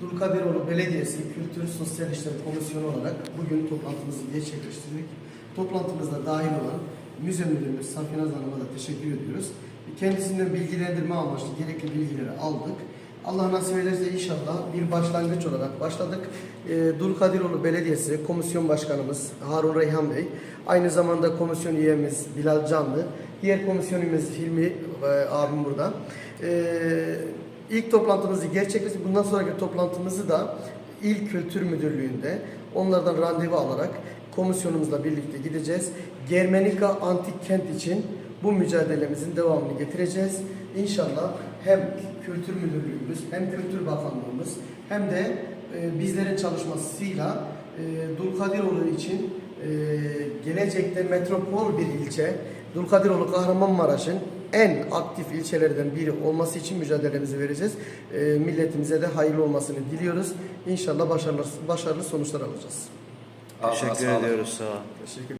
Dulkadiroğlu Belediyesi Kültür Sosyal İşler Komisyonu olarak bugün toplantımızı gerçekleştirdik. Toplantımızda dahil olan müze müdürümüz Safinaz Hanım'a da teşekkür ediyoruz. Kendisinden bilgilendirme amaçlı gerekli bilgileri aldık. Allah nasip ederse inşallah bir başlangıç olarak başladık. E, Dulkadiroğlu Belediyesi Komisyon Başkanımız Harun Reyhan Bey, aynı zamanda komisyon üyemiz Bilal Canlı, diğer komisyon üyemiz Hilmi e, abim burada. E, ilk toplantımızı gerçekleştirdik. Bundan sonraki toplantımızı da İl Kültür Müdürlüğü'nde onlardan randevu alarak komisyonumuzla birlikte gideceğiz. Germenika Antik Kent için bu mücadelemizin devamını getireceğiz. İnşallah hem Kültür Müdürlüğümüz hem Kültür Bakanlığımız hem de e, bizlerin çalışmasıyla e, Dulkadiroğlu için e, gelecekte metropol bir ilçe Dulkadiroğlu Kahramanmaraş'ın en aktif ilçelerden biri olması için mücadelemizi vereceğiz. E, milletimize de hayırlı olmasını diliyoruz. İnşallah başarılı, başarılı sonuçlar alacağız. Teşekkür ediyoruz. Sağ ol. Teşekkür